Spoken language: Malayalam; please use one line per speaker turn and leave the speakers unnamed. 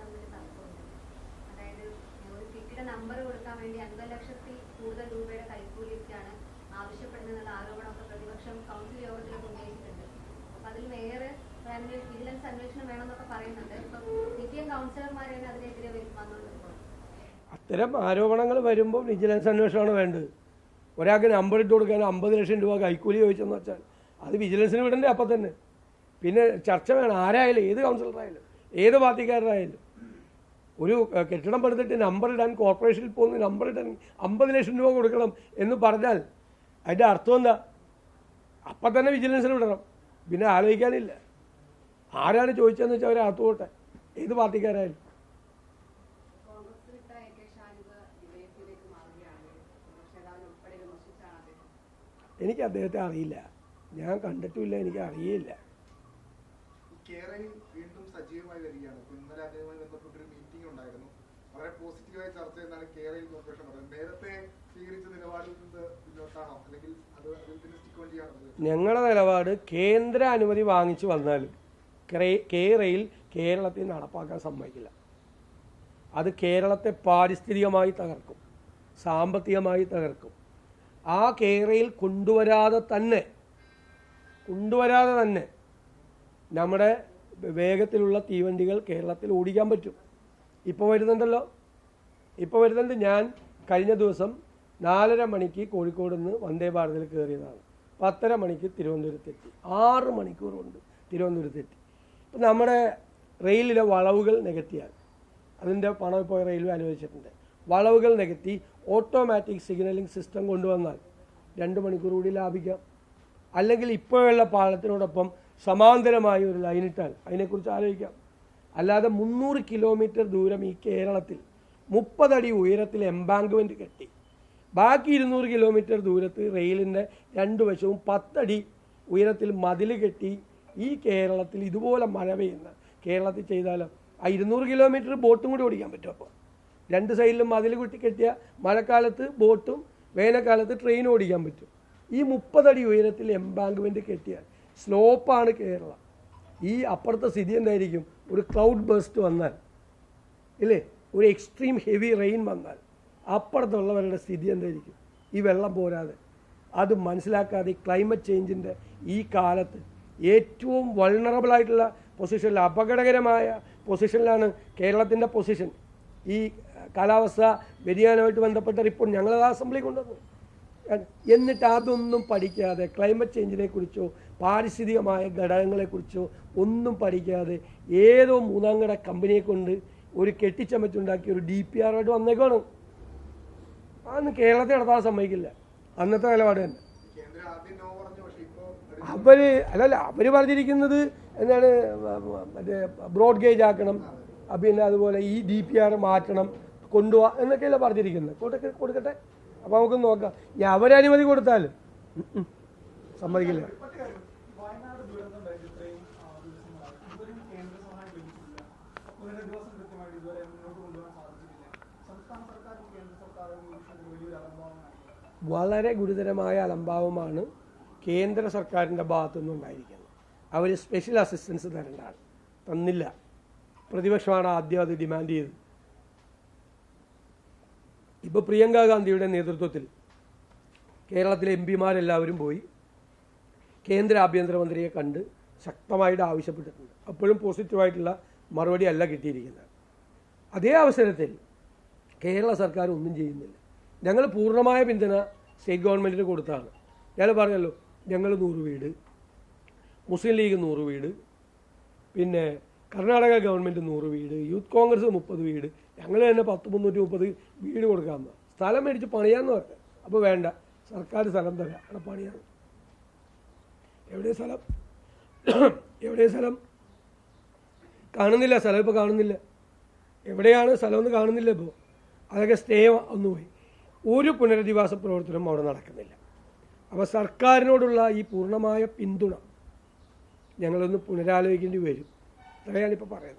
തമ്മിൽ അതായത് ഒരു നമ്പർ കൊടുക്കാൻ വേണ്ടി അൻപത് ലക്ഷത്തിൽ അതിൽ വിജിലൻസ് അന്വേഷണം പറയുന്നുണ്ട്. അതിനെതിരെ
അത്തരം ആരോപണങ്ങൾ വരുമ്പോൾ വിജിലൻസ് അന്വേഷണമാണ് വേണ്ടത്. ഒരാൾക്ക് നമ്പർ ഇട്ട് കൊടുക്കാൻ അമ്പത് ലക്ഷം രൂപ കൈക്കൂലി ചോദിച്ചെന്ന് വെച്ചാൽ അത് വിജിലൻസിന് വിടണ്ടേ അപ്പം തന്നെ. പിന്നെ ചർച്ച വേണം. ആരായാലും ഏത് കൗൺസിലറായാലും ഏത് പാർട്ടിക്കാരനായാലും. ഒരു കെട്ടിടം പണിതിട്ട് നമ്പർ ഇടാൻ കോർപ്പറേഷനിൽ പോകുന്ന നമ്പർ ഇടാൻ അമ്പത് ലക്ഷം രൂപ കൊടുക്കണം എന്ന് പറഞ്ഞാൽ അതിന്റെ അർത്ഥം എന്താ? അപ്പം തന്നെ വിജിലൻസിൽ വിടണം. പിന്നെ ആലോചിക്കാനില്ല. ആരാണ് ചോദിച്ചതെന്ന് വെച്ചാൽ അവർ അകത്ത് പോട്ടെ. ഏത് പാർട്ടിക്കാരായാലും. എനിക്ക് അദ്ദേഹത്തെ അറിയില്ല. ഞാൻ കണ്ടിട്ടുമില്ല എനിക്ക് അറിയില്ല
കേരളയിൽ വീണ്ടും സജീവമായി വരികയാണ്. ഇന്നലെ അദ്ദേഹവുമായി ബന്ധപ്പെട്ടൊരു മീറ്റിംഗ് ഉണ്ടായിരുന്നു. വളരെ പോസിറ്റീവായ ചർച്ച എന്നാണ് കേരളയിൽ കോർപ്പറേഷൻ പറയുന്നത്. നേരത്തെ സ്വീകരിച്ച നിലപാടിൽ നിന്ന് പിന്നോട്ടാണോ അല്ലെങ്കിൽ അത് അതിൽ തന്നെ സ്റ്റിക്ക്
ഞങ്ങളുടെ നിലപാട് കേന്ദ്ര അനുമതി വാങ്ങിച്ചു വന്നാൽ കേരളയിൽ കേരളത്തിൽ നടപ്പാക്കാൻ സമ്മതിക്കില്ല. അത് കേരളത്തെ പാരിസ്ഥിതികമായി തകർക്കും. സാമ്പത്തികമായി തകർക്കും. ആ കേരയിൽ കൊണ്ടുവരാതെ തന്നെ കൊണ്ടുവരാതെ തന്നെ നമ്മുടെ വേഗത്തിലുള്ള തീവണ്ടികൾ കേരളത്തിൽ ഓടിക്കാൻ പറ്റും. ഇപ്പോൾ വരുന്നുണ്ടല്ലോ. ഇപ്പോൾ വരുന്നുണ്ട് ഞാൻ കഴിഞ്ഞ ദിവസം നാലര മണിക്ക് കോഴിക്കോട് നിന്ന് വന്ദേ ഭാരതിൽ കയറിയതാണ്. പത്തര മണിക്ക് തിരുവനന്തപുരത്തെത്തി ആറ് മണിക്കൂർ കൊണ്ട് തിരുവനന്തപുരത്തെത്തി ഇപ്പം നമ്മുടെ റെയിലിലെ വളവുകൾ നികത്തിയാൽ അതിന്റെ പണം ഇപ്പോൾ റെയിൽവേ അനുവദിച്ചിട്ടുണ്ട്. വളവുകൾ നികത്തി ഓട്ടോമാറ്റിക് സിഗ്നലിംഗ് സിസ്റ്റം കൊണ്ടുവന്നാൽ രണ്ട് മണിക്കൂർ കൂടി ലാഭിക്കാം. അല്ലെങ്കിൽ ഇപ്പോഴുള്ള പാലത്തിനോടൊപ്പം സമാന്തരമായി ഒരു ലൈൻ ഇട്ടാൽ അതിനെക്കുറിച്ച് ആലോചിക്കാം. അല്ലാതെ മുന്നൂറ് കിലോമീറ്റർ ദൂരം ഈ കേരളത്തിൽ മുപ്പതടി ഉയരത്തിൽ എംബാങ്ക്മെന്റ് കെട്ടി. ബാക്കി ഇരുന്നൂറ് കിലോമീറ്റർ ദൂരത്ത് റെയിലിന്റെ രണ്ട് വശവും പത്തടി ഉയരത്തിൽ മതിൽ കെട്ടി ഈ കേരളത്തിൽ ഇതുപോലെ മഴ പെയ്യുന്ന കേരളത്തിൽ ചെയ്താലോ? ആ ഇരുന്നൂറ് കിലോമീറ്റർ ബോട്ടും കൂടി ഓടിക്കാൻ പറ്റും അപ്പോൾ. രണ്ട് സൈഡിലും മതിൽ കുട്ടി കെട്ടിയ മഴക്കാലത്ത് ബോട്ടും വേനൽക്കാലത്ത് ട്രെയിനും ഓടിക്കാൻ പറ്റും. ഈ മുപ്പതടി ഉയരത്തിൽ എംബാങ്ക്മെന്റ് കെട്ടിയാൽ സ്ലോപ്പാണ് കേരളം. ഈ അപ്പുറത്തെ സ്ഥിതി എന്തായിരിക്കും? ഒരു ക്ലൗഡ് ബേസ്റ്റ് വന്നാൽ ഇല്ലേ? ഒരു എക്സ്ട്രീം ഹെവി റെയിൻ വന്നാൽ അപ്പുറത്തുള്ളവരുടെ സ്ഥിതി എന്തായിരിക്കും? ഈ വെള്ളം പോരാതെ. അത് മനസ്സിലാക്കാതെ ക്ലൈമറ്റ് ചേഞ്ചിന്റെ ഈ കാലത്ത് ഏറ്റവും വൾണറബിളായിട്ടുള്ള പൊസിഷനിൽ അപകടകരമായ പൊസിഷനിലാണ് കേരളത്തിന്റെ പൊസിഷൻ ഈ കാലാവസ്ഥ വ്യതിയാനമായിട്ട് ബന്ധപ്പെട്ട റിപ്പോർട്ട് ഞങ്ങളത് അസംബ്ലി കൊണ്ടുവന്നു എന്നിട്ട് അതൊന്നും പഠിക്കാതെ ക്ലൈമറ്റ് ചേഞ്ചിനെ കുറിച്ചോ പാരിസ്ഥിതികമായ ഘടകങ്ങളെക്കുറിച്ചോ ഒന്നും പഠിക്കാതെ ഏതോ മൂന്നാം കട കമ്പനിയെ കൊണ്ട് ഒരു കെട്ടിച്ചമച്ചുണ്ടാക്കിയ ഒരു ഡി പി ആറുമായിട്ട് വന്നേക്കാണ്. അന്ന് കേരളത്തെ നടത്താൻ സമ്മതിക്കില്ല. അന്നത്തെ നിലപാട് തന്നെ. അവർ അല്ലല്ല അവർ പറഞ്ഞിരിക്കുന്നത് എന്താണ് മറ്റേ ബ്രോഡ് ഗേജ് ആക്കണം പിന്നെ അതുപോലെ ഈ ഡി പി ആർ മാറ്റണം കൊണ്ടുപോവാ എന്നൊക്കെയല്ല പറഞ്ഞിരിക്കുന്നത്. കൊടുക്ക കൊടുക്കട്ടെ. അപ്പോൾ നമുക്ക് നോക്കാം. ഈ അവരനുമതി കൊടുത്താൽ. സമ്മതിക്കില്ല. വളരെ ഗുരുതരമായ അലംഭാവമാണ് കേന്ദ്ര സർക്കാരിന്റെ ഭാഗത്തു നിന്നുണ്ടായിരിക്കുന്നത് അവർ സ്പെഷ്യൽ അസിസ്റ്റൻസ് തരേണ്ടതാണ് തന്നില്ല. പ്രതിപക്ഷമാണ് ആദ്യം അത് ഡിമാൻഡ് ചെയ്തത്. ഇപ്പോൾ പ്രിയങ്ക ഗാന്ധിയുടെ നേതൃത്വത്തിൽ കേരളത്തിലെ എം പിമാരെല്ലാവരും പോയി കേന്ദ്ര ആഭ്യന്തരമന്ത്രിയെ കണ്ട് ശക്തമായിട്ട് ആവശ്യപ്പെട്ടിട്ടുണ്ട്. അപ്പോഴും പോസിറ്റീവായിട്ടുള്ള മറുപടി അല്ല കിട്ടിയിരിക്കുന്നത്. അതേ അവസരത്തിൽ കേരള സർക്കാർ ഒന്നും ചെയ്യുന്നില്ല. ഞങ്ങൾ പൂർണമായ പിന്തുണ സ്റ്റേറ്റ് ഗവൺമെന്റിന് കൊടുത്താണ്. ഞാൻ പറഞ്ഞല്ലോ ഞങ്ങൾ നൂറ് വീട് മുസ്ലിം ലീഗ് നൂറ് വീട് പിന്നെ കർണാടക ഗവൺമെന്റ് നൂറ് വീട് യൂത്ത് കോൺഗ്രസ് മുപ്പത് വീട് ഞങ്ങൾ തന്നെ പത്ത് മുന്നൂറ്റി മുപ്പത് വീട് കൊടുക്കാമെന്ന് സ്ഥലം മേടിച്ച് പണിയാന്ന് പറഞ്ഞു. അപ്പോൾ വേണ്ട സർക്കാർ സ്ഥലം തരാം. അവിടെ പണിയാന്ന് എവിടെ സ്ഥലം? എവിടെ സ്ഥലം? കാണുന്നില്ല സ്ഥലം ഇപ്പോൾ കാണുന്നില്ല. എവിടെയാണ് സ്ഥലമൊന്നും കാണുന്നില്ല ഇപ്പോൾ അതൊക്കെ സ്റ്റേ ഒന്നുപോയി ഒരു പുനരധിവാസ പ്രവർത്തനം അവിടെ നടക്കുന്നില്ല. അപ്പോൾ സർക്കാരിനോടുള്ള ഈ പൂർണമായ പിന്തുണ ഞങ്ങളൊന്ന് പുനരാലോചിക്കേണ്ടി വരും. Real y Paparrena.